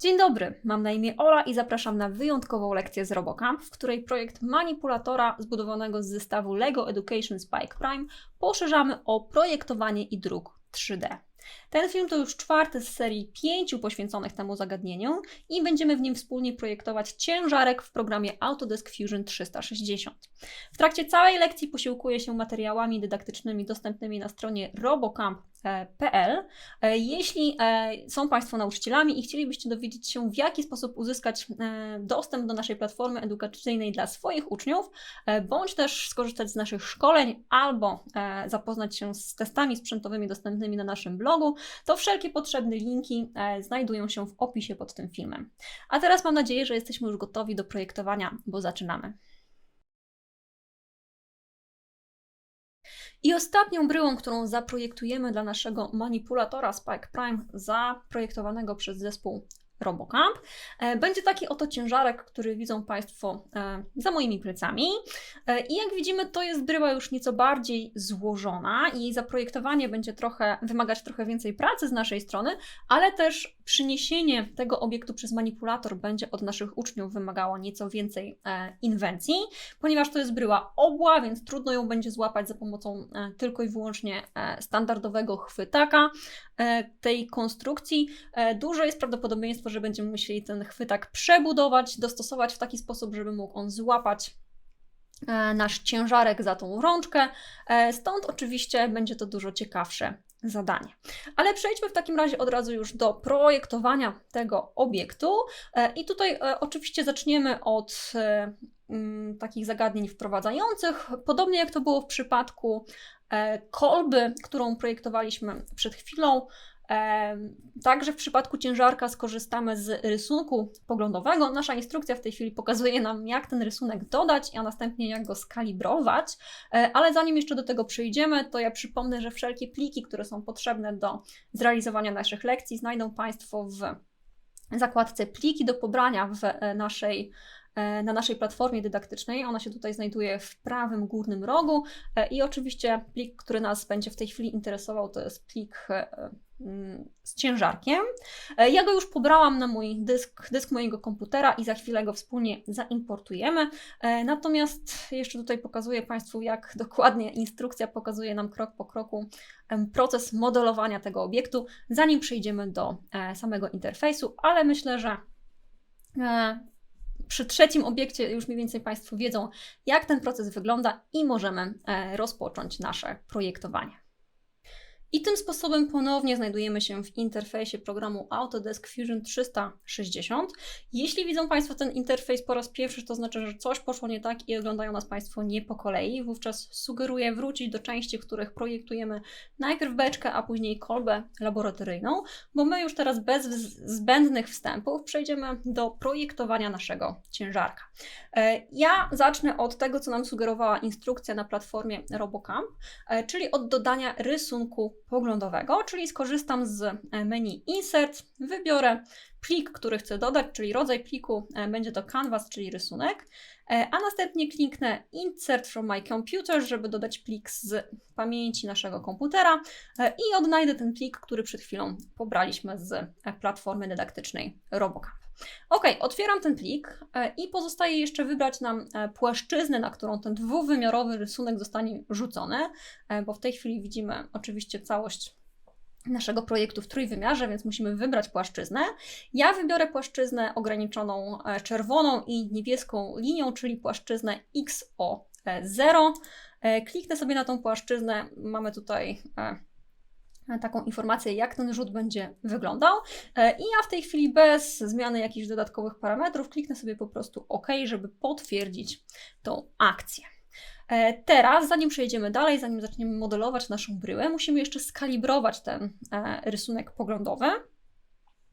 Dzień dobry, mam na imię Ola i zapraszam na wyjątkową lekcję z RoboCamp, w której projekt manipulatora zbudowanego z zestawu LEGO Education Spike Prime poszerzamy o projektowanie i druk 3D. Ten film to już czwarty z serii pięciu poświęconych temu zagadnieniu i będziemy w nim wspólnie projektować ciężarek w programie Autodesk Fusion 360. W trakcie całej lekcji posiłkuję się materiałami dydaktycznymi dostępnymi na stronie robocamp.pl. E, Jeśli e, są Państwo nauczycielami i chcielibyście dowiedzieć się, w jaki sposób uzyskać e, dostęp do naszej platformy edukacyjnej dla swoich uczniów, bądź też skorzystać z naszych szkoleń albo zapoznać się z testami sprzętowymi dostępnymi na naszym blogu, to wszelkie potrzebne linki e, znajdują się w opisie pod tym filmem. A teraz mam nadzieję, że jesteśmy już gotowi do projektowania, bo zaczynamy. I ostatnią bryłą, którą zaprojektujemy dla naszego manipulatora Spike Prime, zaprojektowanego przez zespół RoboCamp, e, będzie taki oto ciężarek, który widzą Państwo e, za moimi plecami. E, I jak widzimy, to jest bryła już nieco bardziej złożona i jej zaprojektowanie będzie trochę wymagać trochę więcej pracy z naszej strony, ale też przyniesienie tego obiektu przez manipulator będzie od naszych uczniów wymagało nieco więcej inwencji, ponieważ to jest bryła obła, więc trudno ją będzie złapać za pomocą tylko i wyłącznie standardowego chwytaka tej konstrukcji. Duże jest prawdopodobieństwo, że będziemy musieli ten chwytak przebudować, dostosować w taki sposób, żeby mógł on złapać e, nasz ciężarek za tą rączkę. E, Stąd oczywiście będzie to dużo ciekawsze zadanie. Ale przejdźmy w takim razie od razu już do projektowania tego obiektu. E, I tutaj oczywiście zaczniemy od mm, takich zagadnień wprowadzających, podobnie jak to było w przypadku kolby, którą projektowaliśmy przed chwilą. Także w przypadku ciężarka skorzystamy z rysunku poglądowego. Nasza instrukcja w tej chwili pokazuje nam, jak ten rysunek dodać, a następnie jak go skalibrować. E, Ale zanim jeszcze do tego przejdziemy, to ja przypomnę, że wszelkie pliki, które są potrzebne do zrealizowania naszych lekcji, znajdą Państwo w zakładce pliki do pobrania w e, naszej na naszej platformie dydaktycznej. Ona się tutaj znajduje w prawym górnym rogu E, i oczywiście plik, który nas będzie w tej chwili interesował, to jest plik e, mm, z ciężarkiem. E, Ja go już pobrałam na mój dysk, dysk mojego komputera i za chwilę go wspólnie zaimportujemy. E, Natomiast jeszcze tutaj pokazuję Państwu, jak dokładnie instrukcja pokazuje nam krok po kroku proces modelowania tego obiektu, zanim przejdziemy do e, samego interfejsu, ale myślę, że e, przy trzecim obiekcie już mniej więcej Państwo wiedzą, jak ten proces wygląda i możemy e, rozpocząć nasze projektowanie. I tym sposobem ponownie znajdujemy się w interfejsie programu Autodesk Fusion 360. Jeśli widzą Państwo ten interfejs po raz pierwszy, to znaczy, że coś poszło nie tak i oglądają nas Państwo nie po kolei. Wówczas sugeruję wrócić do części, w których projektujemy najpierw beczkę, a później kolbę laboratoryjną, bo my już teraz bez zbędnych wstępów przejdziemy do projektowania naszego ciężarka. E, Ja zacznę od tego, co nam sugerowała instrukcja na platformie RoboCamp, e, czyli od dodania rysunku poglądowego, czyli skorzystam z menu Insert, wybiorę plik, który chcę dodać, czyli rodzaj pliku e, będzie to Canvas, czyli rysunek, e, a następnie kliknę Insert from my computer, żeby dodać plik z pamięci naszego komputera e, i odnajdę ten plik, który przed chwilą pobraliśmy z platformy dydaktycznej RoboCamp. Ok, otwieram ten plik i pozostaje jeszcze wybrać nam płaszczyznę, na którą ten dwuwymiarowy rysunek zostanie rzucony, bo w tej chwili widzimy oczywiście całość naszego projektu w trójwymiarze, więc musimy wybrać płaszczyznę. Ja wybiorę płaszczyznę ograniczoną e, czerwoną i niebieską linią, czyli płaszczyznę XO0. E, Kliknę sobie na tą płaszczyznę. Mamy tutaj e, taką informację, jak ten rzut będzie wyglądał. I ja w tej chwili bez zmiany jakichś dodatkowych parametrów kliknę sobie po prostu OK, żeby potwierdzić tą akcję. E, Teraz, zanim przejdziemy dalej, zanim zaczniemy modelować naszą bryłę, musimy jeszcze skalibrować ten e, rysunek poglądowy.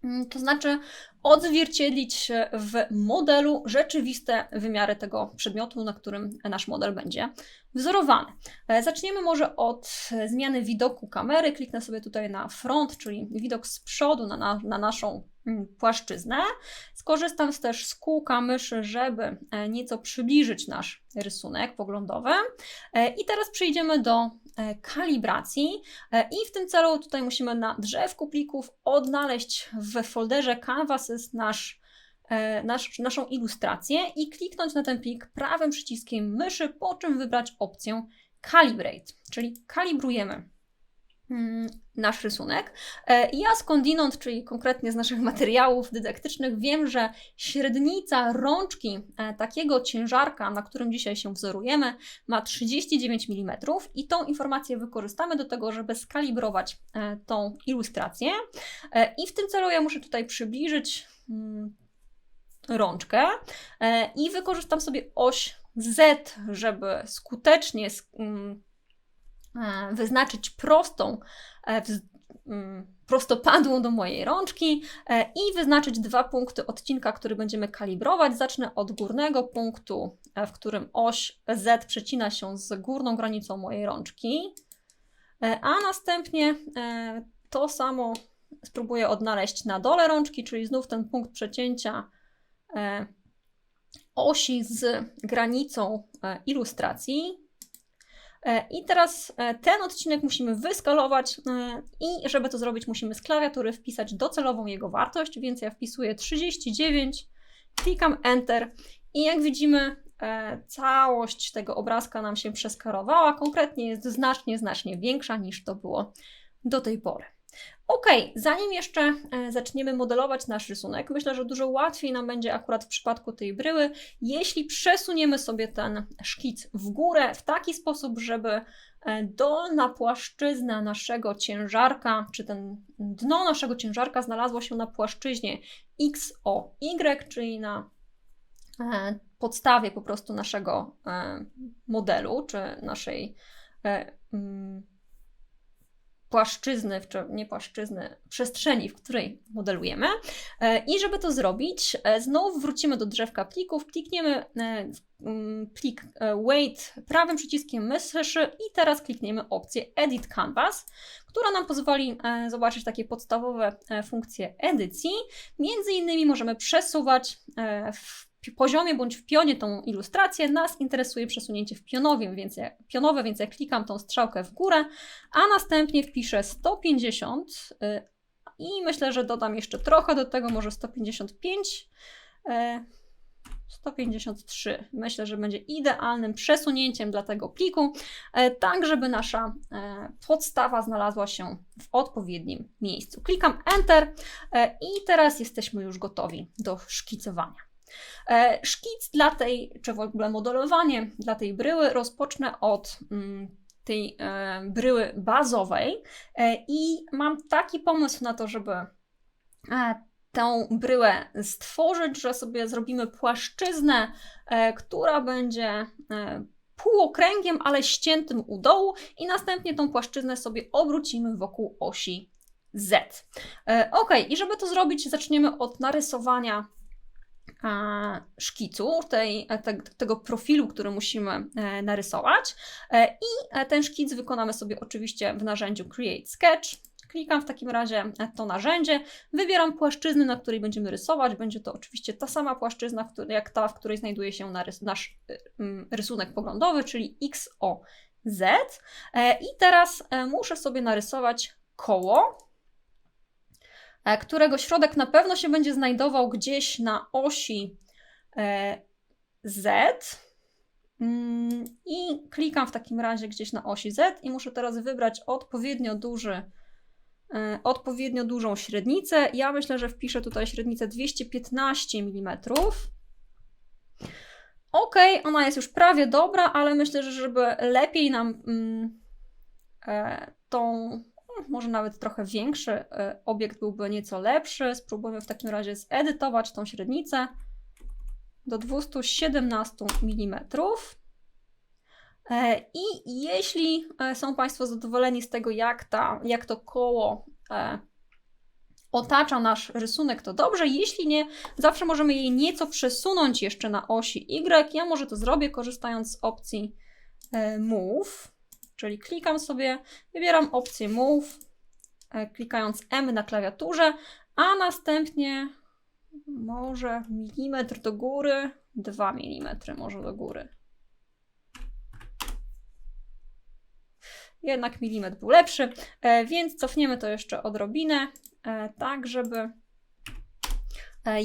Mm, To znaczy odzwierciedlić w modelu rzeczywiste wymiary tego przedmiotu, na którym nasz model będzie wzorowany. E, Zaczniemy może od zmiany widoku kamery. Kliknę sobie tutaj na front, czyli widok z przodu na, na, na naszą płaszczyznę. Skorzystam też z kółka myszy, żeby e, nieco przybliżyć nasz rysunek poglądowy. E, I teraz przejdziemy do e, kalibracji i w tym celu tutaj musimy na drzewku plików odnaleźć w folderze Canvas nasz, nasz, naszą ilustrację i kliknąć na ten plik prawym przyciskiem myszy, po czym wybrać opcję Calibrate, czyli kalibrujemy Mm, nasz rysunek. E, ja skądinąd, czyli konkretnie z naszych materiałów dydaktycznych, wiem, że średnica rączki e, takiego ciężarka, na którym dzisiaj się wzorujemy, ma 39 mm i tą informację wykorzystamy do tego, żeby skalibrować e, tą ilustrację. I w tym celu ja muszę tutaj przybliżyć mm, rączkę i wykorzystam sobie oś Z, żeby skutecznie mm, wyznaczyć prostą, e, mm, prostopadłą do mojej rączki e, i wyznaczyć dwa punkty odcinka, który będziemy kalibrować. Zacznę od górnego punktu, w którym oś Z przecina się z górną granicą mojej rączki, a następnie to samo spróbuję odnaleźć na dole rączki, czyli znów ten punkt przecięcia osi z granicą ilustracji. E, I teraz e, ten odcinek musimy wyskalować e, i żeby to zrobić musimy z klawiatury wpisać docelową jego wartość, więc ja wpisuję 39, klikam Enter i jak widzimy całość tego obrazka nam się przeskarowała, konkretnie jest znacznie, znacznie większa niż to było do tej pory. Ok, zanim jeszcze e, zaczniemy modelować nasz rysunek, myślę, że dużo łatwiej nam będzie akurat w przypadku tej bryły, jeśli przesuniemy sobie ten szkic w górę w taki sposób, żeby e, dolna płaszczyzna naszego ciężarka, czy ten dno naszego ciężarka znalazło się na płaszczyźnie XOY, czyli na e, podstawie po prostu naszego modelu, czy naszej płaszczyzny, czy nie płaszczyzny, przestrzeni, w której modelujemy. E, I żeby to zrobić, e, znowu wrócimy do drzewka plików, klikniemy e, mm, plik Wait prawym przyciskiem myszy i teraz klikniemy opcję Edit Canvas, która nam pozwoli zobaczyć takie podstawowe funkcje edycji. Między innymi możemy przesuwać w poziomie bądź w pionie tą ilustrację, nas interesuje przesunięcie w pionowym, więc ja, pionowe, więc ja klikam tą strzałkę w górę, a następnie wpiszę 150 yy, i myślę, że dodam jeszcze trochę do tego, może 155. Yy, 153. Myślę, że będzie idealnym przesunięciem dla tego pliku, e, tak żeby nasza podstawa znalazła się w odpowiednim miejscu. Klikam Enter i teraz jesteśmy już gotowi do szkicowania. E, szkic dla tej, czy w ogóle modelowanie dla tej bryły rozpocznę od mm, tej e, bryły bazowej e, i mam taki pomysł na to, żeby tę bryłę stworzyć, że sobie zrobimy płaszczyznę, która będzie półokręgiem, ale ściętym u dołu i następnie tą płaszczyznę sobie obrócimy wokół osi Z. Ok, i żeby to zrobić, zaczniemy od narysowania szkicu, tej, te, tego profilu, który musimy e, narysować. E, I e, ten szkic wykonamy sobie oczywiście w narzędziu Create Sketch. Klikam w takim razie to narzędzie, wybieram płaszczyznę, na której będziemy rysować. Będzie to oczywiście ta sama płaszczyzna, jak ta, w której znajduje się nasz rysunek poglądowy, czyli XOZ. I teraz muszę sobie narysować koło, którego środek na pewno się będzie znajdował gdzieś na osi e, Z. Mm, I klikam w takim razie gdzieś na osi Z i muszę teraz wybrać odpowiednio duży, e, odpowiednio dużą średnicę. Ja myślę, że wpiszę tutaj średnicę 215 mm. Ok, ona jest już prawie dobra, ale myślę, że żeby lepiej nam mm, tą może nawet trochę większy e, obiekt byłby nieco lepszy. Spróbujemy w takim razie zedytować tą średnicę do 217 mm. E, I jeśli e, są Państwo zadowoleni z tego, jak, ta, jak to koło otacza nasz rysunek, to dobrze. Jeśli nie, zawsze możemy jej nieco przesunąć jeszcze na osi Y. Ja może to zrobię korzystając z opcji Move. Czyli klikam sobie, wybieram opcję Move, e, klikając M na klawiaturze, a następnie może milimetr do góry, 2 mm może do góry. Jednak milimetr był lepszy, e, więc cofniemy to jeszcze odrobinę, e, tak żeby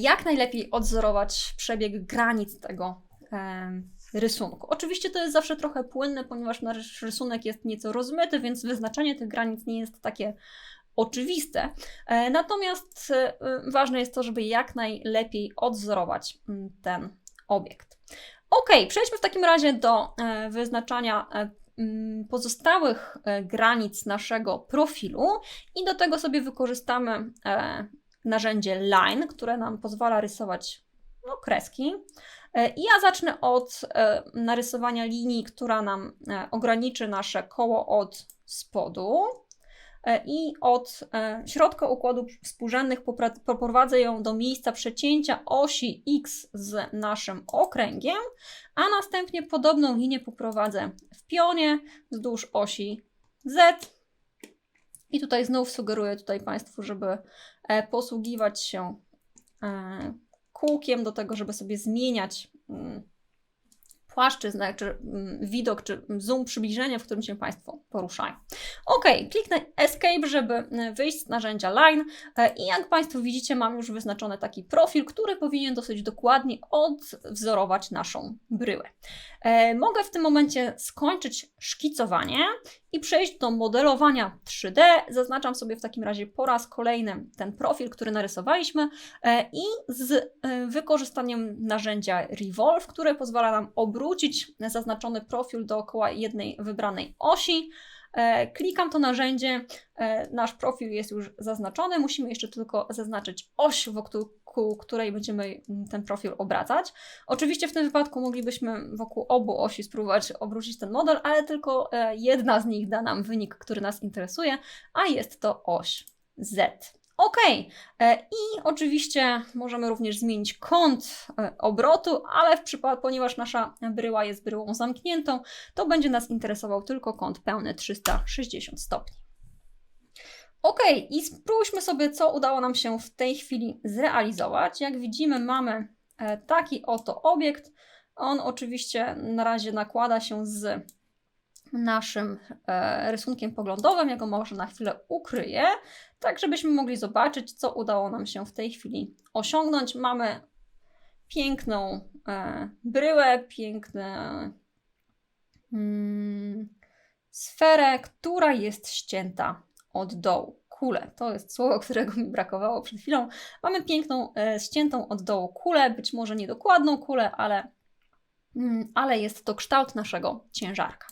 jak najlepiej odzorować przebieg granic tego rysunku. Oczywiście to jest zawsze trochę płynne, ponieważ nasz rysunek jest nieco rozmyty, więc wyznaczenie tych granic nie jest takie oczywiste. E, Natomiast e, ważne jest to, żeby jak najlepiej odzorować mm, ten obiekt. Ok, przejdźmy w takim razie do e, wyznaczania mm, pozostałych granic naszego profilu i do tego sobie wykorzystamy narzędzie Line, które nam pozwala rysować no, kreski. E, ja zacznę od e, narysowania linii, która nam e, ograniczy nasze koło od spodu. I od środka układu współrzędnych poprowadzę ją do miejsca przecięcia osi X z naszym okręgiem, a następnie podobną linię poprowadzę w pionie wzdłuż osi Z. I tutaj znów sugeruję tutaj Państwu, żeby posługiwać się kółkiem do tego, żeby sobie zmieniać mm, płaszczyznę, czy mm, widok, czy zoom, przybliżenie, w którym się Państwo poruszają. Ok, kliknę Escape, żeby e, wyjść z narzędzia Line e, i jak Państwo widzicie, mam już wyznaczony taki profil, który powinien dosyć dokładnie odwzorować naszą bryłę. E, Mogę w tym momencie skończyć szkicowanie i przejść do modelowania 3D. Zaznaczam sobie w takim razie po raz kolejny ten profil, który narysowaliśmy e, i z e, wykorzystaniem narzędzia Revolve, które pozwala nam obrócić zaznaczony profil dookoła jednej wybranej osi. E, Klikam to narzędzie, e, nasz profil jest już zaznaczony, musimy jeszcze tylko zaznaczyć oś, wokół której będziemy mm, ten profil obracać. Oczywiście w tym wypadku moglibyśmy wokół obu osi spróbować obrócić ten model, ale tylko e, jedna z nich da nam wynik, który nas interesuje, a jest to oś Z. Ok, e, i oczywiście możemy również zmienić kąt e, obrotu, ale w przypadku, ponieważ nasza bryła jest bryłą zamkniętą, to będzie nas interesował tylko kąt pełny 360 stopni. Ok, i spróbujmy sobie, co udało nam się w tej chwili zrealizować. Jak widzimy, mamy e, taki oto obiekt. On oczywiście na razie nakłada się z naszym rysunkiem poglądowym. Ja go może na chwilę ukryję, tak żebyśmy mogli zobaczyć, co udało nam się w tej chwili osiągnąć. Mamy piękną e, bryłę, piękną mm, sferę, która jest ścięta od dołu. Kulę, to jest słowo, którego mi brakowało przed chwilą. Mamy piękną, e, ściętą od dołu kulę, być może niedokładną kulę, ale, mm, ale jest to kształt naszego ciężarka.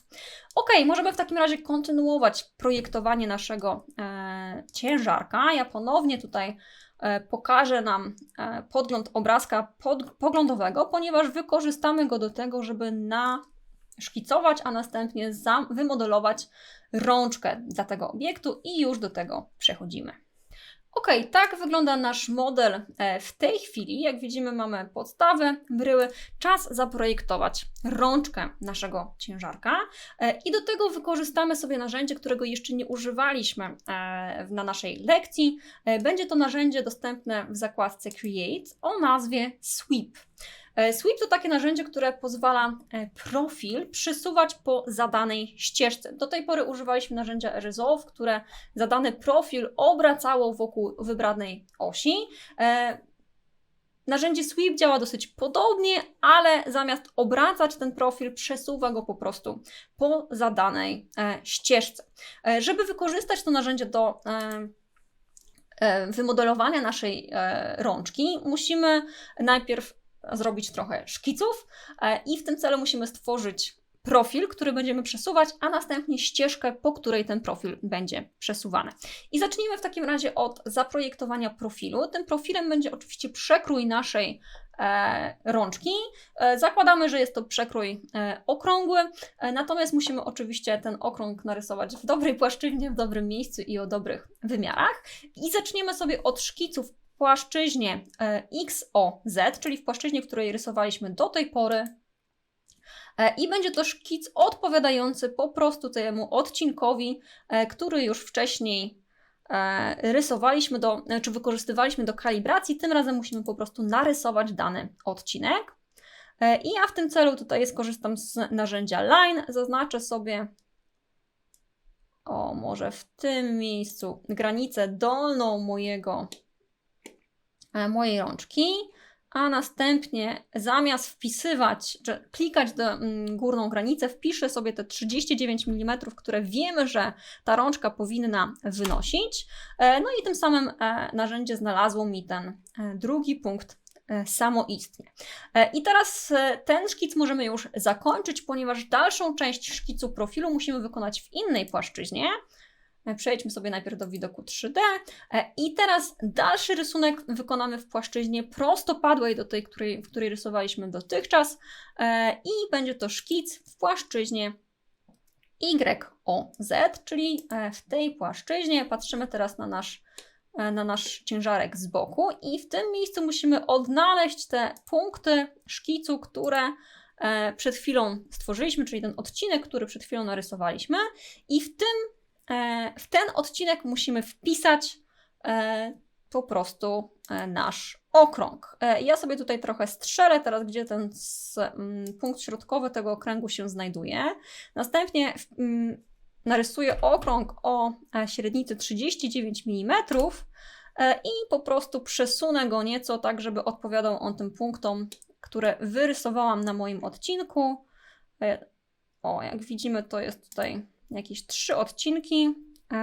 Ok, możemy w takim razie kontynuować projektowanie naszego e, ciężarka. Ja ponownie tutaj e, pokażę nam e, podgląd obrazka pod, poglądowego, ponieważ wykorzystamy go do tego, żeby na szkicować, a następnie wymodelować rączkę dla tego obiektu i już do tego przechodzimy. Ok, tak wygląda nasz model e, w tej chwili. Jak widzimy, mamy podstawę bryły. Czas zaprojektować rączkę naszego ciężarka E, i do tego wykorzystamy sobie narzędzie, którego jeszcze nie używaliśmy e, na naszej lekcji. Będzie to narzędzie dostępne w zakładce Create o nazwie Sweep. E, Sweep to takie narzędzie, które pozwala e, profil przesuwać po zadanej ścieżce. Do tej pory używaliśmy narzędzia Resolve, które zadany profil obracało wokół wybranej osi. E, Narzędzie Sweep działa dosyć podobnie, ale zamiast obracać ten profil, przesuwa go po prostu po zadanej ścieżce. Żeby wykorzystać to narzędzie do wymodelowania naszej rączki, musimy najpierw zrobić trochę szkiców e, i w tym celu musimy stworzyć profil, który będziemy przesuwać, a następnie ścieżkę, po której ten profil będzie przesuwany. I zacznijmy w takim razie od zaprojektowania profilu. Tym profilem będzie oczywiście przekrój naszej e, rączki. E, zakładamy, że jest to przekrój okrągły, natomiast musimy oczywiście ten okrąg narysować w dobrej płaszczyźnie, w dobrym miejscu i o dobrych wymiarach. I zaczniemy sobie od szkiców płaszczyźnie e, XOZ, czyli w płaszczyźnie, której rysowaliśmy do tej pory. E, I będzie to szkic odpowiadający po prostu temu odcinkowi, e, który już wcześniej rysowaliśmy do, czy wykorzystywaliśmy do kalibracji, tym razem musimy po prostu narysować dany odcinek. I ja w tym celu tutaj skorzystam z narzędzia Line, zaznaczę sobie o, może w tym miejscu granicę dolną mojego, mojej rączki, a następnie zamiast wpisywać, czy klikać do mm, górną granicę, wpiszę sobie te 39 mm, które wiemy, że ta rączka powinna wynosić. E, no i tym samym e, narzędzie znalazło mi ten drugi punkt samoistnie. I teraz ten szkic możemy już zakończyć, ponieważ dalszą część szkicu profilu musimy wykonać w innej płaszczyźnie. Przejdźmy sobie najpierw do widoku 3D i teraz dalszy rysunek wykonamy w płaszczyźnie prostopadłej do tej, której, w której rysowaliśmy dotychczas i będzie to szkic w płaszczyźnie YOZ, czyli w tej płaszczyźnie patrzymy teraz na nasz E, na nasz ciężarek z boku i w tym miejscu musimy odnaleźć te punkty szkicu, które e, przed chwilą stworzyliśmy, czyli ten odcinek, który przed chwilą narysowaliśmy i w tym, e, w ten odcinek musimy wpisać po prostu nasz okrąg. Ja sobie tutaj trochę strzelę teraz, gdzie ten punkt środkowy tego okręgu się znajduje. Następnie narysuję okrąg o e, średnicy 39 mm e, i po prostu przesunę go nieco tak, żeby odpowiadał on tym punktom, które wyrysowałam na moim odcinku. E, o, jak widzimy, to jest tutaj jakieś trzy odcinki.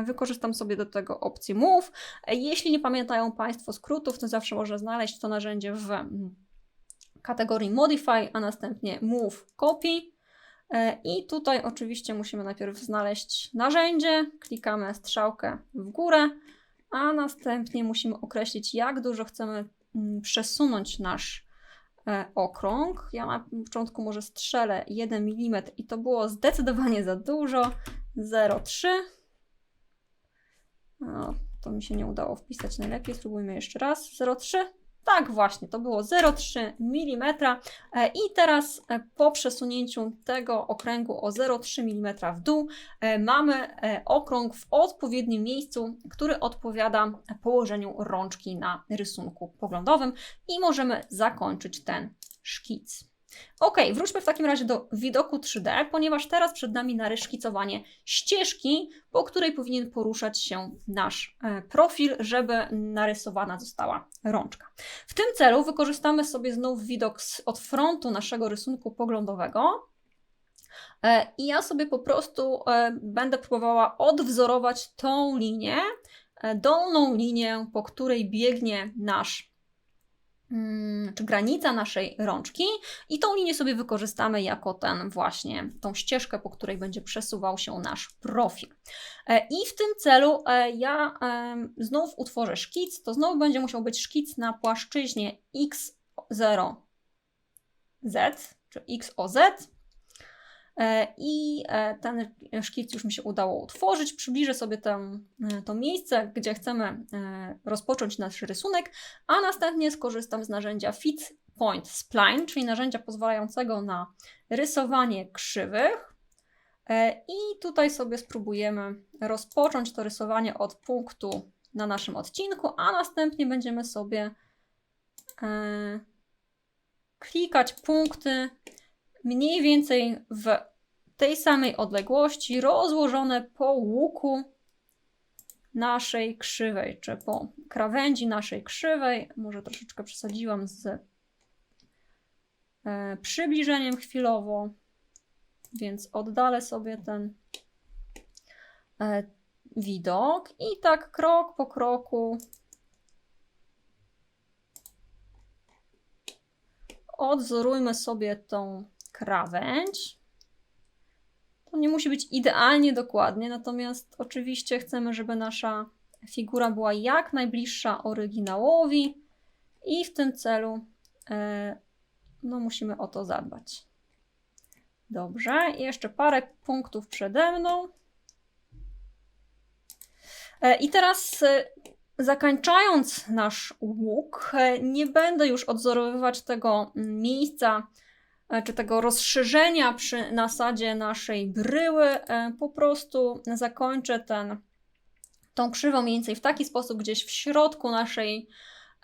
Wykorzystam sobie do tego opcję Move. Jeśli nie pamiętają Państwo skrótów, to zawsze można znaleźć to narzędzie w mm, kategorii Modify, a następnie Move Copy. E, I tutaj oczywiście musimy najpierw znaleźć narzędzie, klikamy strzałkę w górę, a następnie musimy określić, jak dużo chcemy mm, przesunąć nasz e, okrąg. Ja na początku może strzelę 1 mm i to było zdecydowanie za dużo. 0,3. No, to mi się nie udało wpisać najlepiej. Spróbujmy jeszcze raz. 0,3. Tak, właśnie, to było 0,3 mm. E, I teraz e, po przesunięciu tego okręgu o 0,3 mm w dół e, mamy okrąg w odpowiednim miejscu, który odpowiada położeniu rączki na rysunku poglądowym i możemy zakończyć ten szkic. Ok, wróćmy w takim razie do widoku 3D, ponieważ teraz przed nami naryszkicowanie ścieżki, po której powinien poruszać się nasz e, profil, żeby narysowana została rączka. W tym celu wykorzystamy sobie znów widok od frontu naszego rysunku poglądowego. E, I ja sobie po prostu e, będę próbowała odwzorować tą linię, dolną linię, po której biegnie nasz czy granica naszej rączki i tą linię sobie wykorzystamy jako ten właśnie, tą ścieżkę, po której będzie przesuwał się nasz profil. E, I w tym celu e, ja znów utworzę szkic, to znowu będzie musiał być szkic na płaszczyźnie x0z, czy xoz, I e, ten szkic już mi się udało utworzyć. Przybliżę sobie tę, e, to miejsce, gdzie chcemy rozpocząć nasz rysunek, a następnie skorzystam z narzędzia Fit Point Spline, czyli narzędzia pozwalającego na rysowanie krzywych. I tutaj sobie spróbujemy rozpocząć to rysowanie od punktu na naszym odcinku, a następnie będziemy sobie klikać punkty mniej więcej w tej samej odległości, rozłożone po łuku naszej krzywej, czy po krawędzi naszej krzywej. Może troszeczkę przesadziłam z e, przybliżeniem chwilowo, więc oddalę sobie ten e, widok i tak krok po kroku odzorujmy sobie tą krawędź. To nie musi być idealnie dokładnie, natomiast oczywiście chcemy, żeby nasza figura była jak najbliższa oryginałowi i w tym celu e, no, musimy o to zadbać. Dobrze, jeszcze parę punktów przede mną. E, I teraz e, zakończając nasz łuk, nie będę już odzorowywać tego miejsca, E, czy tego rozszerzenia przy nasadzie naszej bryły, e, po prostu zakończę ten, tą krzywą mniej więcej w taki sposób gdzieś w środku naszej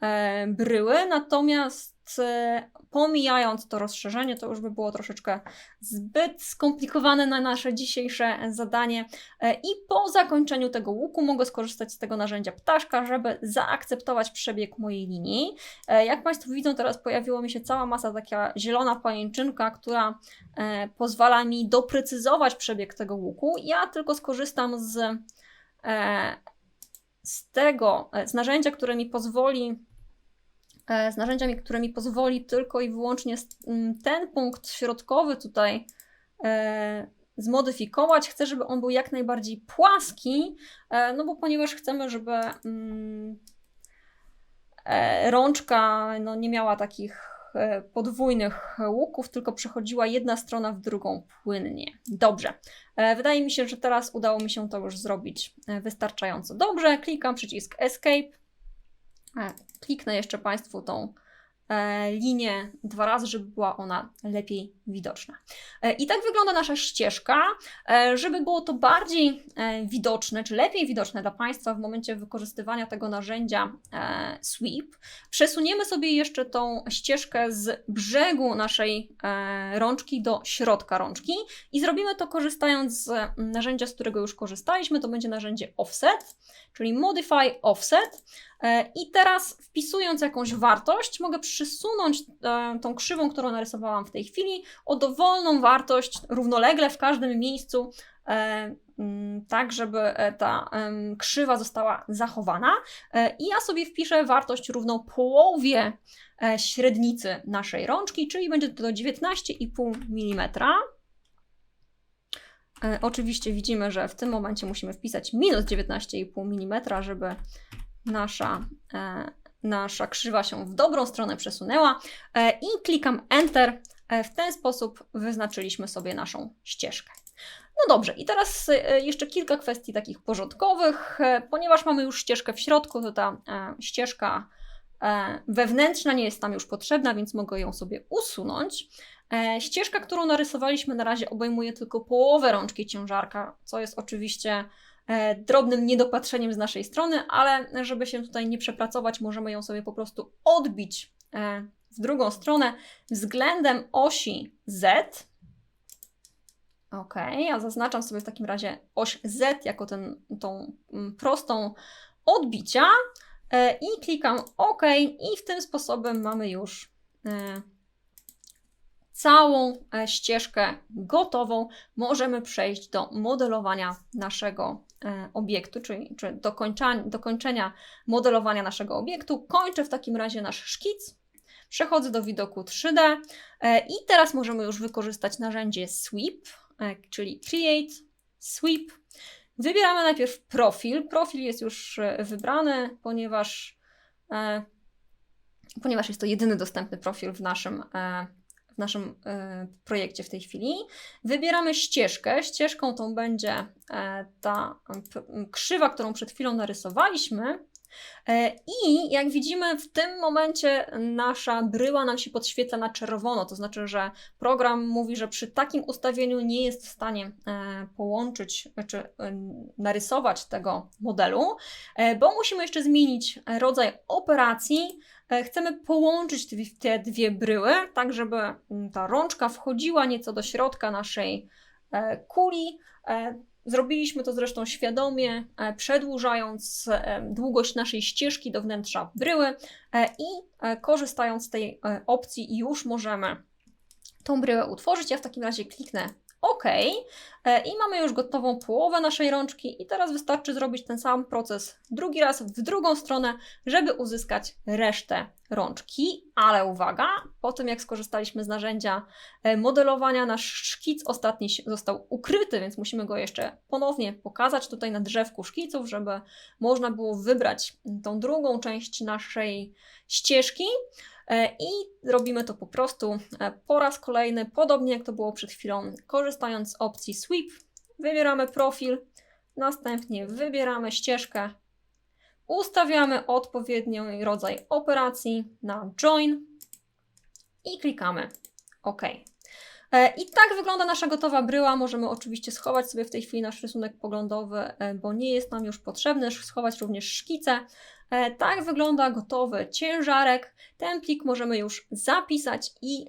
e, bryły, natomiast e, pomijając to rozszerzenie, to już by było troszeczkę zbyt skomplikowane na nasze dzisiejsze zadanie e, i po zakończeniu tego łuku mogę skorzystać z tego narzędzia ptaszka, żeby zaakceptować przebieg mojej linii. E, jak Państwo widzą, teraz pojawiła mi się cała masa taka zielona pajęczynka, która e, pozwala mi doprecyzować przebieg tego łuku. Ja tylko skorzystam z z tego, z narzędzia, które mi pozwoli, z narzędziami, które mi pozwoli tylko i wyłącznie ten punkt środkowy tutaj e, zmodyfikować. Chcę, żeby on był jak najbardziej płaski, e, no bo ponieważ chcemy, żeby e, rączka no, nie miała takich e, podwójnych łuków, tylko przechodziła jedna strona w drugą płynnie. Dobrze. E, Wydaje mi się, że teraz udało mi się to już zrobić e, wystarczająco dobrze. Klikam przycisk Escape. E, Kliknę jeszcze Państwu tą e, linię dwa razy, żeby była ona lepiej widoczna. E, I tak wygląda nasza ścieżka. Żeby było to bardziej widoczne, czy lepiej widoczne dla Państwa w momencie wykorzystywania tego narzędzia Sweep, przesuniemy sobie jeszcze tą ścieżkę z brzegu naszej rączki do środka rączki i zrobimy to korzystając z narzędzia, z którego już korzystaliśmy. To będzie narzędzie Offset, czyli Modify Offset. E, I teraz wpisując jakąś wartość, mogę przysunąć e, tą krzywą, którą narysowałam w tej chwili, o dowolną wartość równolegle w każdym miejscu, e, mm, tak żeby ta krzywa została zachowana. I ja sobie wpiszę wartość równą połowie średnicy naszej rączki, czyli będzie to 19,5 mm. Oczywiście widzimy, że w tym momencie musimy wpisać minus 19,5 mm, żeby nasza, e, nasza krzywa się w dobrą stronę przesunęła e, i klikam Enter. E, w ten sposób wyznaczyliśmy sobie naszą ścieżkę. No dobrze, i teraz e, jeszcze kilka kwestii takich porządkowych. E, Ponieważ mamy już ścieżkę w środku, to ta e, ścieżka wewnętrzna nie jest nam już potrzebna, więc mogę ją sobie usunąć. Ścieżka, którą narysowaliśmy na razie obejmuje tylko połowę rączki ciężarka, co jest oczywiście drobnym niedopatrzeniem z naszej strony, ale żeby się tutaj nie przepracować, możemy ją sobie po prostu odbić e, w drugą stronę względem osi Z. Ok, ja zaznaczam sobie w takim razie oś Z jako ten, tą mm, prostą odbicia e, i klikam OK i w tym sposobem mamy już e, całą e, ścieżkę gotową. Możemy przejść do modelowania naszego e, obiektu, czyli, dokończenia modelowania naszego obiektu. Kończę w takim razie nasz szkic. Przechodzę do widoku 3D e, i teraz możemy już wykorzystać narzędzie Sweep, e, czyli Create, Sweep. Wybieramy najpierw profil. Profil jest już e, wybrany, ponieważ, e, ponieważ jest to jedyny dostępny profil w naszym, e, w naszym e, projekcie w tej chwili. Wybieramy ścieżkę. Ścieżką tą będzie e, ta krzywa, którą przed chwilą narysowaliśmy. E, I jak widzimy, w tym momencie nasza bryła nam się podświetla na czerwono, to znaczy, że program mówi, że przy takim ustawieniu nie jest w stanie połączyć czy narysować tego modelu, bo musimy jeszcze zmienić rodzaj operacji. E, Chcemy połączyć te, dwie bryły, tak żeby mm, ta rączka wchodziła nieco do środka naszej e, kuli. E, Zrobiliśmy to zresztą świadomie, przedłużając długość naszej ścieżki do wnętrza bryły i korzystając z tej opcji już możemy tą bryłę utworzyć. Ja w takim razie kliknę OK e, i mamy już gotową połowę naszej rączki i teraz wystarczy zrobić ten sam proces drugi raz w drugą stronę, żeby uzyskać resztę rączki, ale uwaga, po tym jak skorzystaliśmy z narzędzia e, modelowania, nasz szkic ostatni został ukryty, więc musimy go jeszcze ponownie pokazać tutaj na drzewku szkiców, żeby można było wybrać tą drugą część naszej ścieżki. E, I robimy to po prostu e, po raz kolejny, podobnie jak to było przed chwilą, korzystając z opcji Sweep. Wybieramy profil, następnie wybieramy ścieżkę, ustawiamy odpowiedni rodzaj operacji na Join i klikamy OK. E, I tak wygląda nasza gotowa bryła. Możemy oczywiście schować sobie w tej chwili nasz rysunek poglądowy, bo nie jest nam już potrzebny. Schować również szkice. E, tak wygląda gotowy ciężarek. Ten plik możemy już zapisać i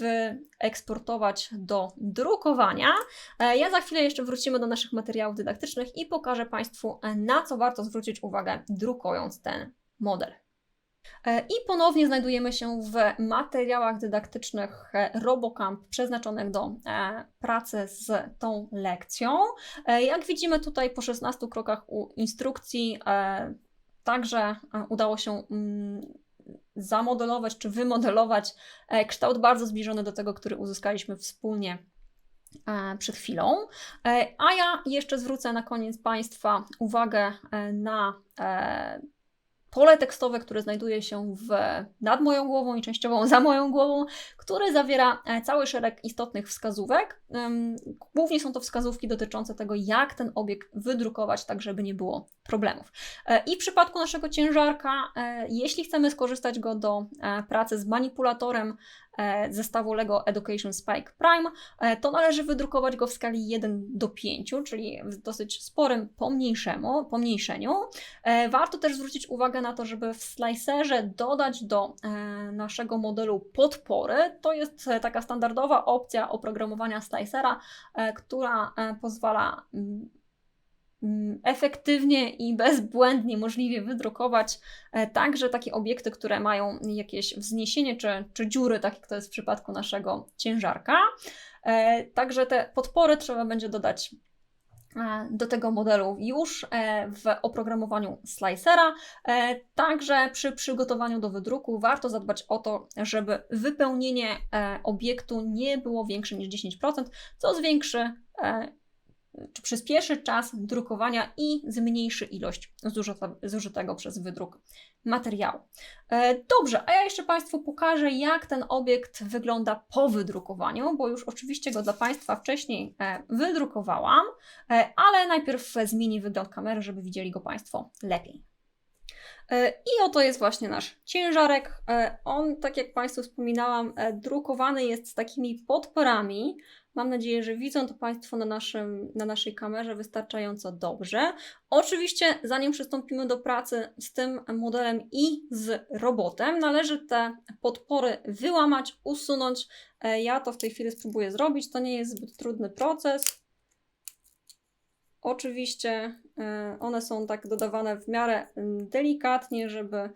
wyeksportować do drukowania. Ja za chwilę jeszcze wrócimy do naszych materiałów dydaktycznych i pokażę Państwu, na co warto zwrócić uwagę, drukując ten model. E, I ponownie znajdujemy się w materiałach dydaktycznych e, RoboCamp przeznaczonych do e, pracy z tą lekcją. Jak widzimy tutaj po 16 krokach u instrukcji, także udało się mm, zamodelować czy wymodelować kształt bardzo zbliżony do tego, który uzyskaliśmy wspólnie przed chwilą. A ja jeszcze zwrócę na koniec Państwa uwagę na pole tekstowe, które znajduje się w, nad moją głową i częściowo za moją głową, które zawiera e, cały szereg istotnych wskazówek. Głównie są to wskazówki dotyczące tego, jak ten obiekt wydrukować, tak żeby nie było problemów. E, I w przypadku naszego ciężarka, e, jeśli chcemy skorzystać go do pracy z manipulatorem zestawu LEGO Education Spike Prime, to należy wydrukować go w skali 1 do 5, czyli w dosyć sporym pomniejszemu, pomniejszeniu. Warto też zwrócić uwagę na to, żeby w slicerze dodać do e, naszego modelu podpory. To jest e, taka standardowa opcja oprogramowania slicera, e, która pozwala mm, efektywnie i bezbłędnie możliwie wydrukować także takie obiekty, które mają jakieś wzniesienie czy, czy dziury, tak jak to jest w przypadku naszego ciężarka. Także te podpory trzeba będzie dodać E, do tego modelu już e, w oprogramowaniu slicera. E, także przy przygotowaniu do wydruku warto zadbać o to, żeby wypełnienie obiektu nie było większe niż 10%, co zwiększy czy przyspieszy czas drukowania i zmniejszy ilość zużytego przez wydruk materiału. E, dobrze, a ja jeszcze Państwu pokażę, jak ten obiekt wygląda po wydrukowaniu, bo już oczywiście go dla Państwa wcześniej e, wydrukowałam, e, ale najpierw zmieni wygląd kamery, żeby widzieli go Państwo lepiej. I oto jest właśnie nasz ciężarek. On, tak jak Państwu wspominałam, drukowany jest z takimi podporami, Mam nadzieję, że widzą to Państwo na, naszym, na naszej kamerze wystarczająco dobrze. Oczywiście, zanim przystąpimy do pracy z tym modelem i z robotem, należy te podpory wyłamać, usunąć. E, ja to w tej chwili spróbuję zrobić. To nie jest zbyt trudny proces. Oczywiście e, one są tak dodawane w miarę delikatnie, żeby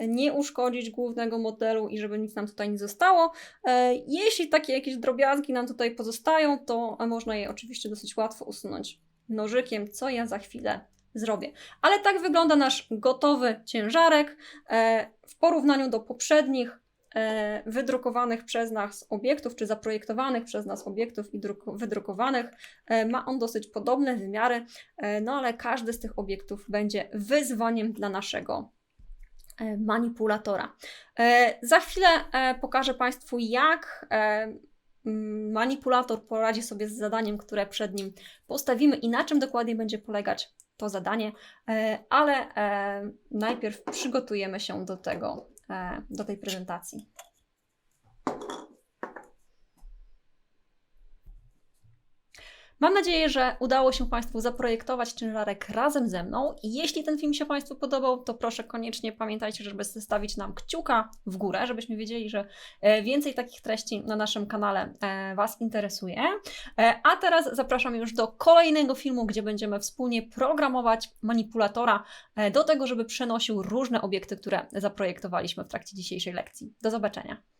nie uszkodzić głównego modelu i żeby nic nam tutaj nie zostało. E, jeśli takie jakieś drobiazgi nam tutaj pozostają, to można je oczywiście dosyć łatwo usunąć nożykiem, co ja za chwilę zrobię. Ale tak wygląda nasz gotowy ciężarek e, w porównaniu do poprzednich wydrukowanych przez nas obiektów, czy zaprojektowanych przez nas obiektów i wydrukowanych. Ma on dosyć podobne wymiary, no ale każdy z tych obiektów będzie wyzwaniem dla naszego E, manipulatora. E, za chwilę e, pokażę Państwu, jak manipulator poradzi sobie z zadaniem, które przed nim postawimy i na czym dokładnie będzie polegać to zadanie, ale najpierw przygotujemy się do tego, do tej prezentacji. Mam nadzieję, że udało się Państwu zaprojektować ciężarek razem ze mną. I jeśli ten film się Państwu podobał, to proszę koniecznie pamiętajcie, żeby zostawić nam kciuka w górę, żebyśmy wiedzieli, że e, więcej takich treści na naszym kanale e, Was interesuje. E, a teraz zapraszam już do kolejnego filmu, gdzie będziemy wspólnie programować manipulatora do tego, żeby przenosił różne obiekty, które zaprojektowaliśmy w trakcie dzisiejszej lekcji. Do zobaczenia.